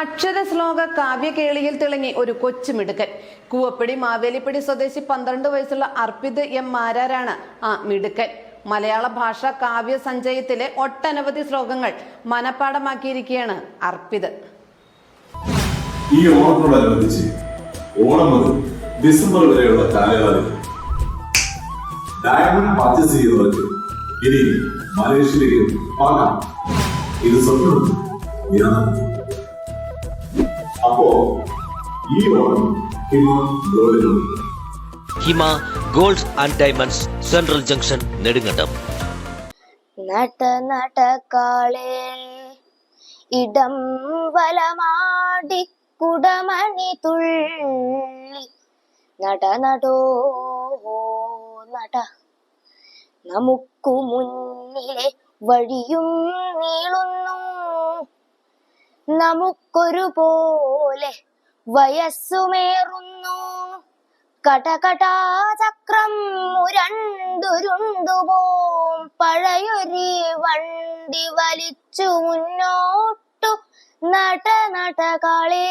അക്ഷര ശ്ലോക കാവ്യകേളിയിൽ തിളങ്ങി ഒരു കൊച്ചുമിടുക്കൻ കൂവപ്പിടി മാവേലിപ്പിടി സ്വദേശി പന്ത്രണ്ട് വയസ്സുള്ള അർപ്പിത് എം മാരാരാണ് ആ മിടുക്കൻ. മലയാള ഭാഷ കാവ്യ സഞ്ചയത്തിലെ ഒട്ടനവധി ശ്ലോകങ്ങൾ മനപ്പാടമാക്കിയിരിക്കുകയാണ് അർപ്പിത്. ഈ ഓണത്തോടനുബന്ധിച്ച് ഓണം മുതൽ ഡിസംബർ വരെയുള്ള കാലയളവിൽ ഇത് സ്വപ്നം. അപ്പോ ഈ Onam Hima Hima gold and diamonds central junction Nedumkandam. നട നടക്കാളേ ഇടം വലമാടി കുടമണി തുള്ളി. നട നടോ നട. നമുക്കു മുന്നിലെ വഴിയും നീളുന്നു. നമുക്കൊരു പോലെ വയസ്സുമേറുന്നു കടകടാചക്രം മുരണ്ടുരുണ്ടുപോം പഴയൊരു വണ്ടി വലിച്ചു മുന്നോട്ടു നട നടകളേ.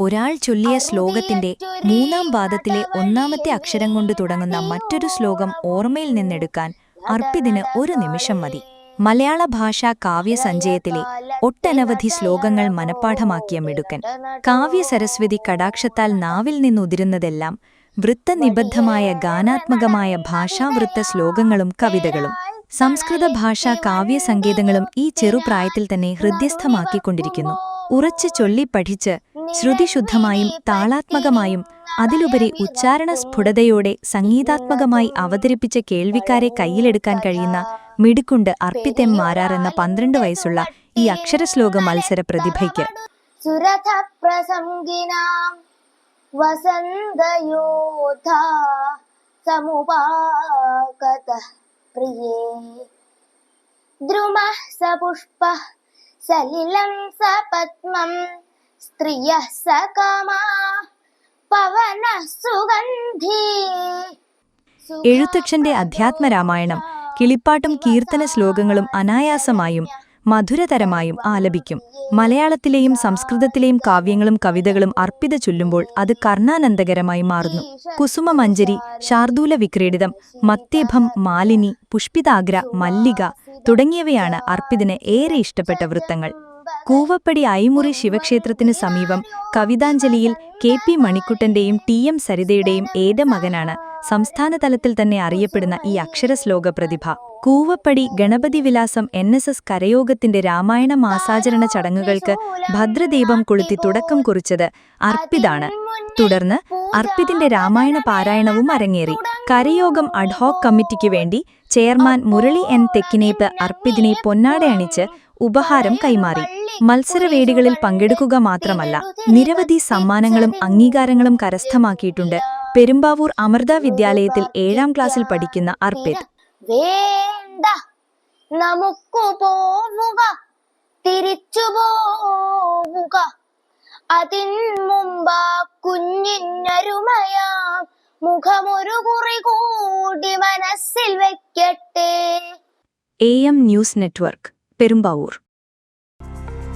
ഒരാൾ ചൊല്ലിയ ശ്ലോകത്തിന്റെ മൂന്നാം പാദത്തിലെ ഒന്നാമത്തെ അക്ഷരം കൊണ്ട് തുടങ്ങുന്ന മറ്റൊരു ശ്ലോകം ഓർമ്മയിൽ നിന്നെടുക്കാൻ അർപ്പിതിന് ഒരു നിമിഷം മതി. മലയാള ഭാഷാ കാവ്യസഞ്ചയത്തിലെ ഒട്ടനവധി ശ്ലോകങ്ങൾ മനഃപ്പാഠമാക്കിയ മിടുക്കൻ. കാവ്യസരസ്വതി കടാക്ഷത്താൽ നാവിൽ നിന്നുതിരുന്നതെല്ലാം വൃത്തനിബദ്ധമായ ഗാനാത്മകമായ ഭാഷാവൃത്ത ശ്ലോകങ്ങളും കവിതകളും. സംസ്കൃത ഭാഷാ കാവ്യസങ്കേതങ്ങളും ഈ ചെറുപ്രായത്തിൽ തന്നെ ഹൃദ്യസ്ഥമാക്കിക്കൊണ്ടിരിക്കുന്നു. ഉറച്ചു ചൊല്ലിപ്പഠിച്ച് ശ്രുതിശുദ്ധമായും താളാത്മകമായും അതിലുപരി ഉച്ചാരണ സ്ഫുടതയോടെ സംഗീതാത്മകമായി അവതരിപ്പിച്ച കേൾവിക്കാരെ കയ്യിലെടുക്കാൻ കഴിയുന്ന മിടുക്കുണ്ട് അർപ്പിത്തെം മാരാർ എന്ന പന്ത്രണ്ട് വയസ്സുള്ള ഈ അക്ഷരശ്ലോക മത്സര പ്രതിഭയ്ക്ക് പ്രിയേ. ദ്രുമ സപുഷ്പ സലിലം സപത്മം സ്ത്രിയ സകാമാ പവന സുഗന്ധി എഴുത്തച്ഛന്റെ അധ്യാത്മരാമായണം കിളിപ്പാട്ടും കീർത്തന ശ്ലോകങ്ങളും അനായാസമായും മധുരതരമായും ആലപിക്കും. മലയാളത്തിലെയും സംസ്കൃതത്തിലെയും കാവ്യങ്ങളും കവിതകളും അർപ്പിത ചൊല്ലുമ്പോൾ അത് കർണാനന്ദകരമായി മാറുന്നു. കുസുമ മഞ്ജരി ശാർദൂല വിക്രീഡിതം മത്യഭം മാലിനി പുഷ്പിതാഗ്ര മല്ലിക തുടങ്ങിയവയാണ് അർപ്പിതിന് ഏറെ ഇഷ്ടപ്പെട്ട വൃത്തങ്ങൾ. കൂവപ്പടി ഐമുറി ശിവക്ഷേത്രത്തിന് സമീപം കവിതാഞ്ജലിയിൽ കെ പി മണിക്കുട്ടന്റെയും ടി എം സരിതയുടെയും ഏത മകനാണ് സംസ്ഥാനതലത്തിൽ തന്നെ അറിയപ്പെടുന്ന ഈ അക്ഷരശ്ലോക Prathibha Koovappadi Ganapathi Vilasam N S S കരയോഗത്തിന്റെ Ramayana മാസാചരണ ചടങ്ങുകൾക്ക് ഭദ്രദീപം കൊളുത്തി തുടക്കം കുറിച്ചത് അർപ്പിതാണ്. തുടർന്ന് അർപ്പിതിന്റെ രാമായണ പാരായണവും അരങ്ങേറി. കരയോഗം അഡ്ഹോക് കമ്മിറ്റിക്ക് വേണ്ടി ചെയർമാൻ മുരളി എൻ തെക്കിനേപ്പ് അർപ്പിതിനെ പൊന്നാട അണിച്ച് ഉപഹാരം കൈമാറി. മത്സരവേദികളിൽ പങ്കെടുക്കുക മാത്രമല്ല നിരവധി സമ്മാനങ്ങളും അംഗീകാരങ്ങളും കരസ്ഥമാക്കിയിട്ടുണ്ട്. പെരുമ്പാവൂർ അമൃത വിദ്യാലയത്തിൽ ഏഴാം ക്ലാസ്സിൽ പഠിക്കുന്ന അർപ്പിത് വേണ്ട. നമുക്കു പോവുക. തിരിച്ചു പോവുക. അതിൻ മുമ്പാ കുഞ്ഞിന്നരുമയാം. മുഖമൊരു കുറി കൂടി മനസ്സിൽ വെക്കട്ടെ. A M news network Perumbavoor.